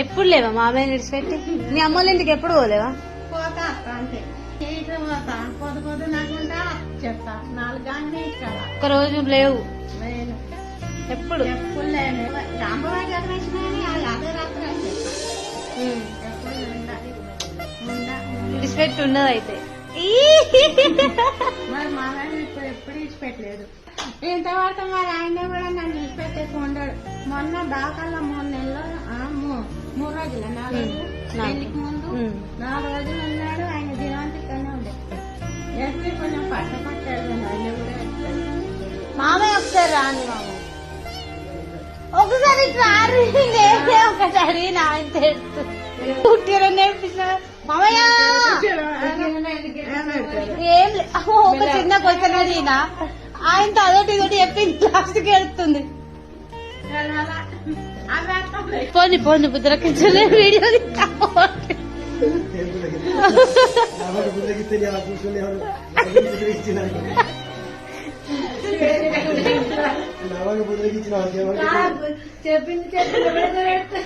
ఎప్పుడు లేవా మామయ్య విడిచిపెట్టి నీ అమ్మోళ్ళ ఇంటికి ఎప్పుడు పోలేవా ఒక్క రోజు లేవు ఎప్పుడు విడిచిపెట్టి ఉండదు అయితే! మరి మా ఆయన ఇప్పుడు ఎప్పుడు ఇచ్చిపెట్టలేదు ఇంతవరకు మరి ఆయన కూడా నన్ను మొన్న దాకాల మూడు నెలలు మూడు రోజులు నాలుగు రోజులు? నాలుగు. పెళ్ళికి ముందు. నాలుగు రోజులు ఉన్నాడు ఆయన దినాంతికనే ఉండే. కొంచెం పట్ట పట్టాడు కానీ ఆయన కూడా. మామయ్య ఒకసారి రాండి మామయ్య. ఒకసారి రారు నేనే ఒకటి అడిగిన ఆయన తెలుసు. పుట్టిన నేర్పించిన మామయ్య! ఏం ఒక చిన్న క్వశ్చన్ అడిగిన. ఆయనతో అదొకటి ఇదొకటి చెప్పింది లాస్ట్కి వెళ్తుంది. పోని పోని బుద్ధరకించలే వీడియో నాకు బుద్ధగిస్తే నేను కూర్చొని బుద్ధగిచ్చిన నాకు బుద్ధగిచ్చిన చెప్పింది చెప్పింది